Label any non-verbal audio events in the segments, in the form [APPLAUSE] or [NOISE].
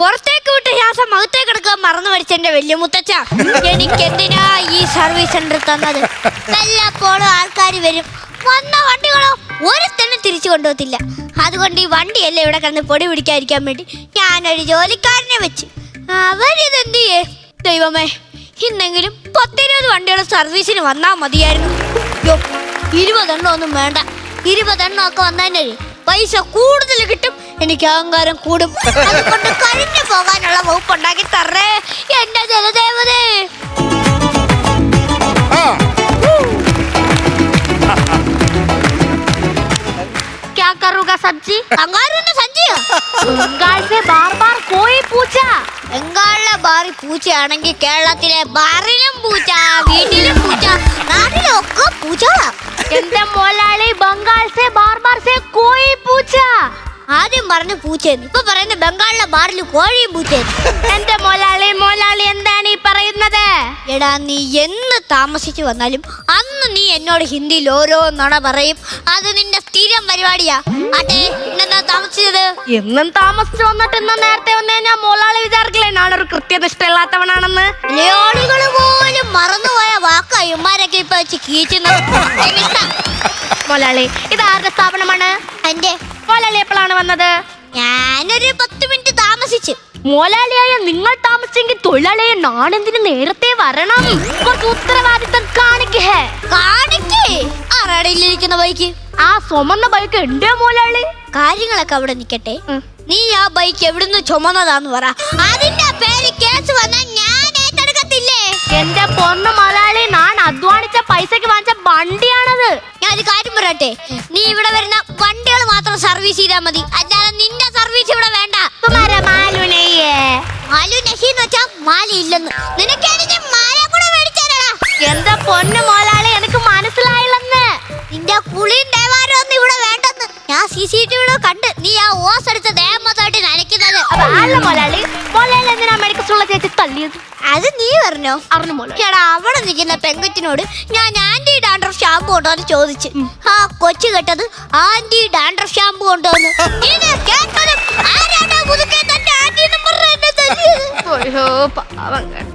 പുറത്തേക്ക് വിട്ട് ശ്വാസം മകത്തേക്ക് എടുക്കാൻ മറന്നു പഠിച്ച എന്റെ വലിയ മുത്തച്ഛ എനിക്ക് എന്തിനാ ഈ സർവീസ് സെന്റർ തന്നത്? വല്ലപ്പോഴും ആൾക്കാർ വരും. വന്ന വണ്ടികളോ ഒരു തന്നെ തിരിച്ചു കൊണ്ടുപോകത്തില്ല. അതുകൊണ്ട് ഈ വണ്ടിയല്ലേ ഇവിടെ കിടന്ന് പൊടി പിടിക്കാതിരിക്കാൻ വേണ്ടി ഞാനൊരു ജോലിക്കാരനെ വെച്ച്. അവരിതെന്ത് ചെയ്യേ ദൈവമേ ഇന്നെങ്കിലും പത്തിരുപത് വണ്ടികൾ സർവീസിന് വന്നാൽ മതിയായിരുന്നു. ഇരുപതെണ്ണം ഒന്നും വേണ്ട. ഇരുപതെണ്ണം ഒക്കെ വന്നതിന് പൈസ കൂടുതൽ കിട്ടും. എനിക്ക് അഹങ്കാരം കൂടും അതുകൊണ്ട് കഴിഞ്ഞു പോകാനുള്ള വകുപ്പ് ഉണ്ടാക്കി തറേ എന്റെ ജലദേവതേ ആ क्या करूँगा सब्जी അങ്കാരന്റെ സഞ്ചിയോ बंगाल से बार बार कोई पूछा ബംഗാളിലെ ബാറി പൂച്ചയാണെങ്കിൽ കേരളത്തിലെ ബാറിലും പൂച്ച വീട്ടിലും പൂച്ച നാട്ടിലും ഒക്കെ പൂച്ചകളാ എന്റെ മോലാളി ബംഗാൾ സെ ബാർ ബാർ സെ കോയി പൂച്ച ആദ്യം പറഞ്ഞു പൂച്ചയെന്ന് ഇപ്പൊ പറയുന്ന ബംഗാളിലെ ബാറിൽ കോഴിയും പൂച്ചയെന്ന് എന്റെ മോലാളി മോലാളി എന്താണ് ഈ പറയുന്നത്? എടാ നീ എന്ന് താമസിച്ചു വന്നാലും അന്ന് നീ എന്നോട് ഹിന്ദിയിൽ ഓരോന്നണ പറയും. അത് നിന്റെ സ്ഥിരം പരിപാടിയാ. അതെ ഇന്നെന്താ താമസിച്ചത്? എന്നും താമസിച്ചു വന്നിട്ട് ഇന്ന് നേരത്തെ വന്നേ ഞാൻ മോളാളെ വിചാരിക്കില്ലേ? ഞാനൊരു കൃത്യനിഷ്ഠയില്ലാത്തവനാണെന്ന്. മലയാളികൾ പോലും മറന്നുപോയ വാക്കാ ഇമാരൊക്കെ ഇപ്പൊ വെച്ച് കീച്ചുന്നത്. മോലാളി ഇത് ആരുടെ സ്ഥാപനമാണ്? എന്റെ. മോലാളി എപ്പോഴാണ് വന്നത്? ഞാനൊരു പത്ത് മിനിറ്റ് താമസിച്ചു. മോലാളിയായ നിങ്ങൾ താമസിച്ചെങ്കിൽ തൊഴിലാളിയെ നാണെന്തിന് നേരത്തെ വരണം? കുറച്ച് ഉത്തരവാദിത്തം കാണിക്കേ കാണിക്കേ. ഇരിക്കുന്ന ബൈക്ക്? ആ ചുമന്ന ബൈക്ക് എന്റെ മോലാളി. കാര്യങ്ങളൊക്കെ അവിടെ നിക്കട്ടെ നീ ആ ബൈക്ക് എവിടുന്ന് ചുമന്നതാന്ന് പറ. അതിന്റെ പേര് കേസ് വന്നാൽ ഞാൻ ഏറ്റെടുക്കത്തില്ലേ? എന്റെ പൊന്ന് മലയാളി ഞാൻ അധ്വാനിച്ച പൈസക്ക് വാങ്ങിച്ച വണ്ടിയാണത്. ഞാൻ ഒരു കാര്യം പറയട്ടെ? നീ ഇവിടെ വരുന്ന വണ്ടികൾ മാത്രം സർവീസ് ചെയ്താൽ മതി. അല്ലാതെ നിന്റെ സർവീസ് ഇവിടെ വേണ്ട. എന്താ പൊന്ന് മോലാളി എനിക്ക് മനസ്സിലായില്ലെന്ന്. നിന്റെ കുളിയും സി സി ടി വിയുടെ കണ്ട് നീ ആ ഓസ് എടുത്ത നനയ്ക്കുന്നത്. അപ്പൊ അല്ല മോലാളി? മോലാളി എന്തിനാ മെഡിക്കൽ സ്റ്റോറിലെ ചേച്ചി അത് നീ പറഞ്ഞോ? അറിഞ്ഞു എടാ അവിടെ നിൽക്കുന്ന പെങ്കൊച്ചിനോട് ഞാൻ ആന്റി ഡാൻഡ്രഫ് ഷാമ്പു ഉണ്ടോ എന്ന് ചോദിച്ചു ആ കൊച്ചു കേട്ടത് ആന്റി ഡാൻഡ്രഫ് ഷാമ്പു ഉണ്ടോ എന്ന് കേട്ടതും പുതുക്കെ തന്റെ ആന്റി പാവം കേട്ടോ.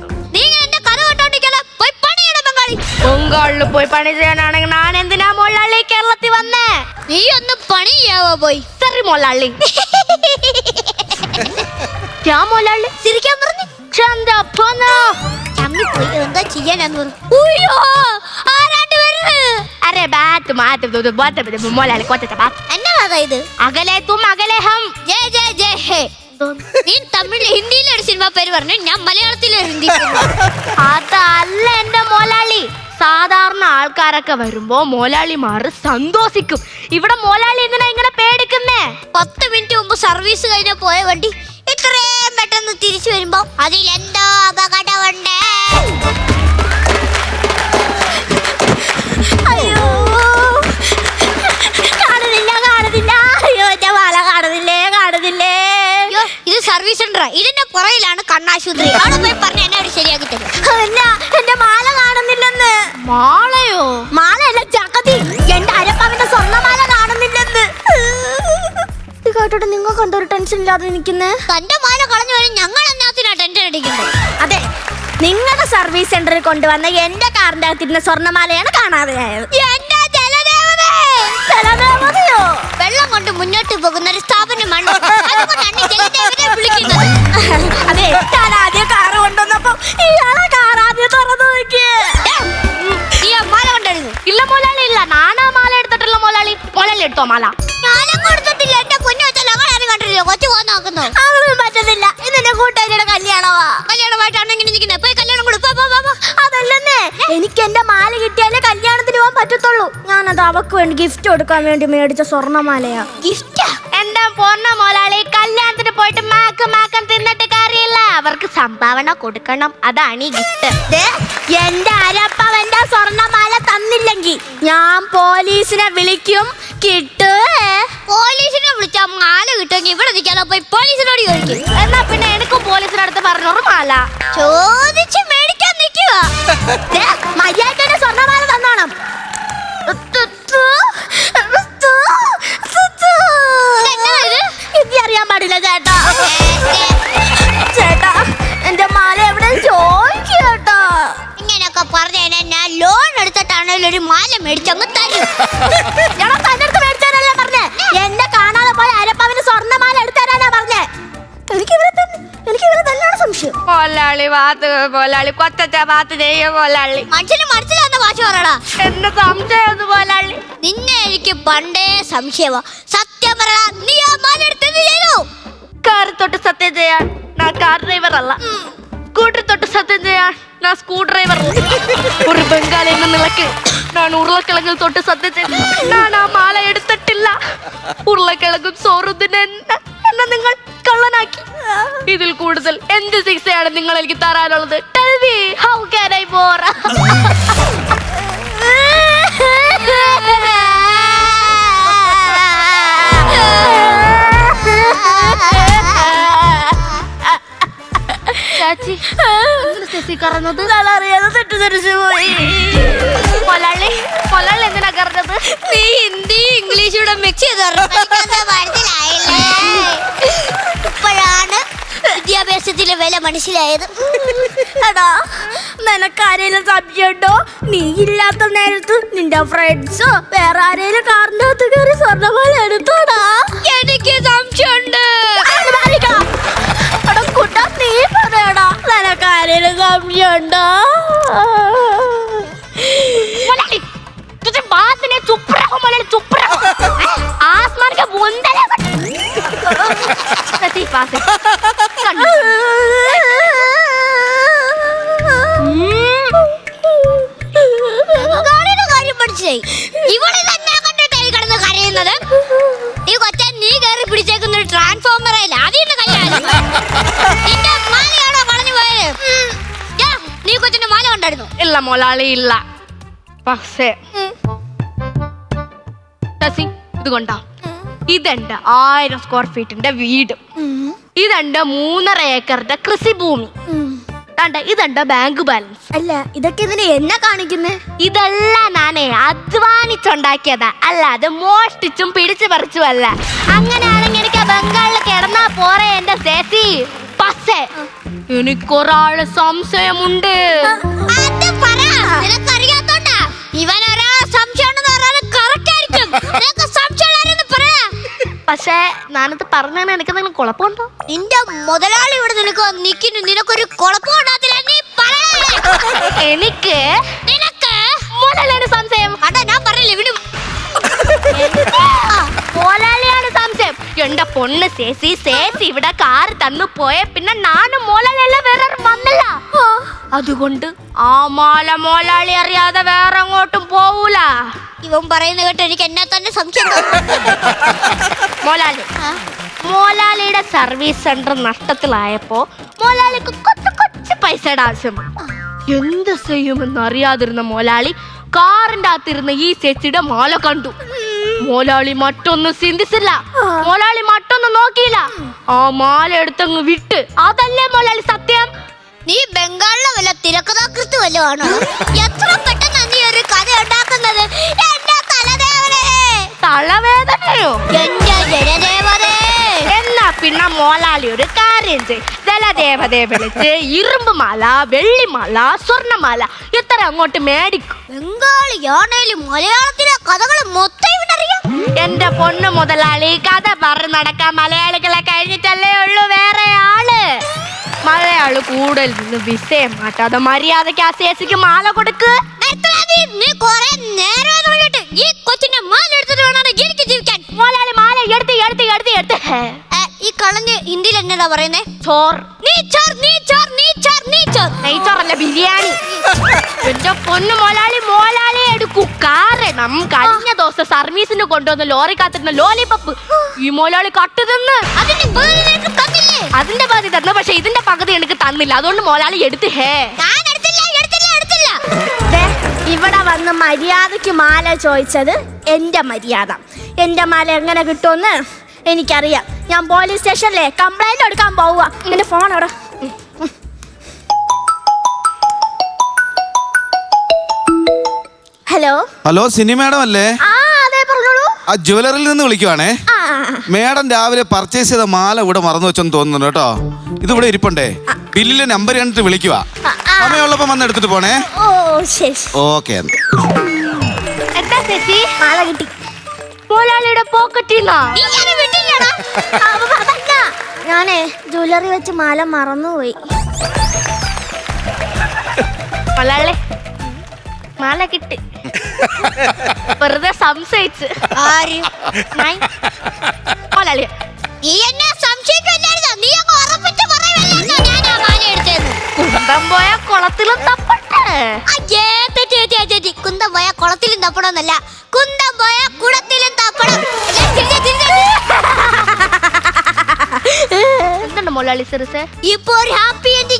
പണിയണം ബംഗാളിൽ പോയി പണി ചെയ്യാനാണെങ്കിൽ ഞാൻ എന്തിനാ മൊള്ളാളി കേരളത്തിൽ വന്നേ നീ ഒന്ന് പണി ചെയ്യാവോ പോയി സറി മൊള്ളാളി ക്യാ മൊള്ളാളി ചിരിക്കാൻ പറഞ്ഞു ചന്ത പോന്നോ ചമ്മി പോയി എന്താ ചെയ്യാനാന്ന് പറഞ്ഞു ഉയ്യോ ആരാണ്ട് വരുന്നത് അരെ ബാത്ത് മാത്ത് ദു- ദു- ബാത്ത് മൊള്ളാളി കൊച്ചച്ച ബാത്ത് എന്നാ അതായത് അകലെ തും അകലെ ഹം ജയ ജയ ജയ ഹേ നീ തമിഴ് ഹിന്ദിയിലെ ഒരു സിനിമ പേര് പറഞ്ഞു. ഞാൻ മലയാളത്തിലെ ഹിന്ദി. അതല്ല എന്റെ മോലാളി. സാധാരണ ആൾക്കാരൊക്കെ വരുമ്പോ മോലാളിമാർ സന്തോഷിക്കും. ഇവിടെ മോലാളി എന്തിനാ ഇങ്ങനെ പേടിക്കുന്നേ? പത്ത് മിനിറ്റ് മുമ്പ് സർവീസ് കഴിഞ്ഞ പോയ വണ്ടി ഇത്രയും പെട്ടെന്ന് തിരിച്ചു വരുമ്പോ അതിലെന്തോ ഇതിന്റെ പുറയിലാണ് കണ്ണാശുപത്രി. അവിടെ പോയി പറഞ്ഞ എന്നെ അവർ ശരിയാക്കി തരും. അല്ല എന്റെ മാല കാണുന്നില്ലെന്ന്. മാളയോ മാലയല്ല ചക്കത്തി. എന്റെ അരപ്പവന്റെ സ്വർണമാല കാണുന്നില്ലെന്ന്. ഇത് കേട്ടിട്ട് നിങ്ങൾക്ക് എന്തോ ഒരു ടെൻഷൻ ഇല്ലാതെ നിൽക്കുന്നേ? തന്റെ മാല കളഞ്ഞു വരും ഞങ്ങൾ എന്നാത്തിനാ ടെൻഷൻ അടിക്കുന്നത്? അതെ നിങ്ങളുടെ സർവീസ് സെന്ററിൽ കൊണ്ടുവന്ന എന്റെ കാറിന്റെ അകത്തിരുന്ന സ്വർണമാലയാണ് ജലദേവതേ! ജലദേവതയോ? വെള്ളം കൊണ്ട് മുന്നോട്ട് പോകുന്ന ഒരു മാല. ഞാനും കൊടുത്തിട്ടില്ല. എന്റെ കുഞ്ഞു വെച്ചാൽ ആരും കണ്ടിട്ടില്ല. കൊച്ചു പോകാൻ നോക്കുന്നു. അതൊന്നും പറ്റുന്നില്ല ഇതെന്റെ കൂട്ടുകാരിയുടെ കല്യാണമാ. കല്യാണമായിട്ടാണ് ഇങ്ങനെ നിൽക്കുന്നത് പോയി കല്യാണം കൊടു പോ, പോ, പോ, പോ. അതല്ലെന്നേ. എനിക്ക് എന്റെ മാല കിട്ടിയാലേ കല്യാണത്തിന് പോകാൻ പറ്റത്തുള്ളൂ. ഞാനത് അവക്ക് വേണ്ടി ഗിഫ്റ്റ് കൊടുക്കാൻ വേണ്ടി മേടിച്ച സ്വർണമാലയാ. ഗിഫ്റ്റാ എന്താ പൊന്ന മോലാളി? കല്യാണത്തിന് പോയിട്ട് മാക്ക് മാക്കം തിന്നിട്ട് കാര്യമില്ല. അവർക്ക് സംഭാവന കൊടുക്കണം. അതാണ് ഈ ഗിഫ്റ്റ് എന്റെ അരപ്പവന്റെ സ്വർണമാല തന്നില്ലെങ്കിൽ ഞാൻ പോലീസിനെ വിളിക്കും. കിട്ടു പോലീസിനെ വിളിച്ചാൽ മാല കിട്ടുമെങ്കിൽ ഇവിടെ പോയി പോലീസിനോട് ചോദിക്കും. എന്നാ പിന്നെ എനിക്കും പോലീസിനടുത്ത് പറഞ്ഞോറ് മാല. ചോദിച്ച് മേടിക്കാൻ നിൽക്കുക മര്യാദയുടെ മുതലാളി പോലാളി കൊത്തത്തെ കൊത്തച്ച ഭാത്ത് ചെയ്യ മുതലാളി മനുഷ്യന് മനസ്സിലാവുന്ന ഭാഷ പറയടാ. എന്നെ സംശയം പോലാളി? നിന്നെ എനിക്ക് പണ്ടേ സംശയമാ. സത്യം പറ നീ ആ മാല എടുത്തത് ചെയ്തു? കാർ തൊട്ട് സത്യം ചെയ്യാൻ ഞാൻ കാർ ഡ്രൈവർ അല്ല സ്കൂട്ടർ തൊട്ട് സത്യം ചെയ്യാൻ ഞാൻ സ്കൂ ഡ്രൈവർ ഒരു ബംഗാളി എന്ന നിലയ്ക്ക് ഞാൻ ഉരുളക്കിഴങ്ങിൽ തൊട്ട് സത്യം ചെയ്തു ഞാൻ ആ മാല എടുത്തിട്ടില്ല. ഉരുളക്കിഴങ്ങും സോറുദിനെ എന്നെ നിങ്ങൾ കള്ളനാക്കി. ഇതിൽ കൂടുതൽ എന്ത് ശിക്ഷയാണ് നിങ്ങൾ എനിക്ക് തരാനുള്ളത്? Tell me, how can I more? ചാച്ചി പോയി. എന്തിനാ നീ ഹിന്ദി ഇംഗ്ലീഷ് ഇവിടെ മിക്സ് ചെയ്ത് വിദ്യാഭ്യാസത്തിലെ വില മനസ്സിലായത് എടാ നിനക്ക് ആരെങ്കിലും സംശയമുണ്ടോ നീ ഇല്ലാത്ത നേരത്ത് നിന്റെ ഫ്രണ്ട്സോ വേറെ ആരെങ്കിലും കാറിന്റെ അകത്ത് കയറി സ്വർണ്ണമാല എടുത്തോടാ എനിക്ക് സംശയമുണ്ട് എടാ കുട്ടാ നീ പറയടാ നിനക്ക് ആരെങ്കിലും സംശയമുണ്ടോ मलाली तुझे बात नहीं चुप रहो मलाली चुप रहो आसमान का बूंदा है सती पास കണ്ടായിരുന്നു ഇല്ല മൊലാളി ഇല്ല. പക്ഷേ ഇതുകൊണ്ടാ ഇത് കൊണ്ടാ. ഇതെന്റെ ആയിരം സ്ക്വയർ ഫീറ്റിന്റെ വീട്. ഇതെന്റെ മൂന്നര ഏക്കറിന്റെ കൃഷിഭൂമി. കണ്ട? ഇതെന്റെ ബാങ്ക് ബാലൻസ് അല്ല ഇതൊക്കെ ഇതിന് എന്നെ കാണിക്കുന്നേ? ഇതെല്ലാം ഞാനേ അധ്വാനിച്ചുണ്ടാക്കിയതാ. അല്ലാതെ മോഷ്ടിച്ചും പിടിച്ചു പറിച്ചും അല്ല. അങ്ങനെയാണെങ്കിൽ എനിക്ക് ബംഗാളിൽ കിടന്നാ പോറേ എന്റെ ചേച്ചി പക്ഷേ എനിക്കൊരാൾ സംശയമുണ്ട്. ഇവൻ സംശയം പക്ഷേ ഞാനത് പറഞ്ഞാൽ എനിക്ക് എന്തെങ്കിലും കുഴപ്പമുണ്ടോ? നിന്റെ മുതലാളി ഇവിടെ നിനക്ക്? നിനക്കൊരു കുഴപ്പമുണ്ടാകത്തില്ല നീ എനിക്ക് നിനക്ക്? മുതലാണ് സംശയം. അതാ ഞാൻ പറഞ്ഞില്ല ഇവിടും എന്റെ പൊണ്ണ് ചേച്ചി ചേച്ചി ഇവിടെ കാർ തന്നു പോയ. പിന്നെ നാനും മോലാളിയല്ല വേറെ വന്നില്ല. അതുകൊണ്ട് ആ മാല മോലാളി അറിയാതെ വേറെ അങ്ങോട്ടും പോവൂല. ഇവൻ പറയുന്ന കേട്ട് എനിക്ക് എന്നെ തന്നെ സംശയം. മോലാളി മോലാളിയുടെ സർവീസ് സെന്റർ നഷ്ടത്തിലായപ്പോ മോലാളിക്ക് കൊച്ചു കൊച്ചു പൈസയുടെ ആവശ്യമാണ്. എന്ത് ചെയ്യുമെന്ന് അറിയാതിരുന്ന മോലാളി കാറിന്റെ അകത്തിരുന്ന ഈ ചേച്ചിയുടെ മാല കണ്ടു. മോലാളി മറ്റൊന്നും ചിന്തിച്ചില്ല മോലാളി മറ്റൊന്നും നോക്കിയില്ല. ആ മാല എടുത്തങ്ങ് വിട്ട്. അതല്ലേ മോലാളി സത്യം? നീ ബംഗാളിലെ വല്ല തിരക്കഥാകൃത്ത് വല്ലതാണോ എത്ര പെട്ടെന്ന് നീ ഒരു കഥ ഉണ്ടാക്കുന്നത്? തളവേദനയോ എന്റെ ജനദേവതേ എന്നാ പിന്നെ മോലാളി ഒരു കാര്യം ചെയ്. ജലദേവതയെ വിളിച്ച് ഇരുമ്പ് മാല വെള്ളിമാല സ്വർണമാല ഇത്ര അങ്ങോട്ട് മേടിക്കും. ബംഗാളിയാണേലും മലയാളത്തിലെ കഥകൾ മൊത്തം എന്റെ പൊണ്ണു മുതലാളി കഥ പറഞ്ഞു നടക്കാൻ മലയാളികളെ കഴിഞ്ഞിട്ടല്ലേ ഉള്ളൂ വേറെ ആൾ. മലയാൾ കൂടുതൽ നിന്ന് വിസയം മാറ്റാതെ മര്യാദയ്ക്ക് ആ ചേച്ചിക്ക് മാല കൊടുക്ക്. നീ. നീ ഈ കൊച്ചിന്റെ മാല എടുത്തിട്ട് വേണം എനിക്ക് ജീവിക്കാൻ മോലാളി മാല എടുത്ത് എടുത്ത് എടുത്ത് എടുത്ത്. ഹേ. ഏ, ഈ കളഞ്ഞ് ഹിന്ദിയിൽ എന്നതാ പറയുന്നേ? ചോർ നീച്ചോർ നീച്ചോർ നീച്ചോർ നീച്ചോർ നെയ്ച്ചോറല്ല ബിരിയാണി. [LAUGHS] എന്റെ പൊന്നു മോലാളി മോലാളി എടുക്കൂ. കാറ് നം കഴിഞ്ഞ ദിവസം സർവീസിന് കൊണ്ടുവന്ന ലോറി കാത്തിരുന്ന ലോലിപ്പപ്പ് ഈ മോലാളി കട്ട് തിന്ന് അതിന്റെ പകുതി നിനക്ക് തന്നില്ലേ? അതിന്റെ പകുതി തന്നു പക്ഷെ ഇതിന്റെ പകുതി എനിക്ക് തന്നില്ല. അതുകൊണ്ട് മോലാളി എടുത്ത് ഹേ. ഞാൻ എടുത്തില്ല എടുത്തില്ല എടുത്തില്ല. ദേ, ഇവിടെ വന്ന് മര്യാദയ്ക്ക് മാല ചോദിച്ചത് എന്റെ മര്യാദ. എന്റെ മാല എങ്ങനെ കിട്ടുമെന്ന് എനിക്കറിയാം. ഞാൻ പോലീസ് സ്റ്റേഷനിലെ കംപ്ലൈന്റ് എടുക്കാൻ പോവുക എന്റെ ഫോൺ അവിടെ. ഹലോ? ഹലോ സിനി മാഡം അല്ലേ ആ അതെ പറഞ്ഞോളൂ. ആ ജുവലറിയിൽ നിന്ന് വിളിക്കുവാണേ. ആ മാഡം രാവിലെ പർച്ചേസ് ചെയ്ത മാല ഇവിടെ മറന്നു വെച്ചെന്ന് തോന്നുന്നു കേട്ടോ. ഇത് ഇവിടെ ഇരിപ്പുണ്ടേ. ബില്ലിലെ നമ്പർ കണ്ടിട്ട് വിളിക്കുക സമയമുള്ളപ്പോ വന്ന് എടുത്തിട്ട് പോണേ. ഓ ശരി. ഓക്കെ എന്താ ചേച്ചി? മാല കിട്ടി. മുതലാളിയുടെ ഞാനേ ജ്വല്ലറി വെച്ച് മാല മറന്നുപോയി. മുതലാളി മാല കിട്ടി. വെറുതെ സംശയിച്ച്. ആര്? ഞാൻ നീ എന്നെ സംശയിക്കല്ലായിരുന്നോ? നീ അങ്ങ് ഉറപ്പിച്ച് പറയുമല്ലോ ഞാൻ ആ മാല എടുത്തേന്ന്. കുന്തം പോയ കുളത്തിലും തപ്പട്ടെ. അയ്യേ തെറ്റി തെറ്റി തെറ്റി കുന്തം പോയ കുളത്തിലും തപ്പണമെന്നല്ല കുന്തം പോയ കുളത്തിലും തപ്പണം. ഞാൻ തിരിഞ്ഞെ, തിരിഞ്ഞെ. എന്തുണ്ട് മുതലാളി സിറിസ്? ഇപ്പൊ ഒരു ഹാപ്പി എൻഡിങ്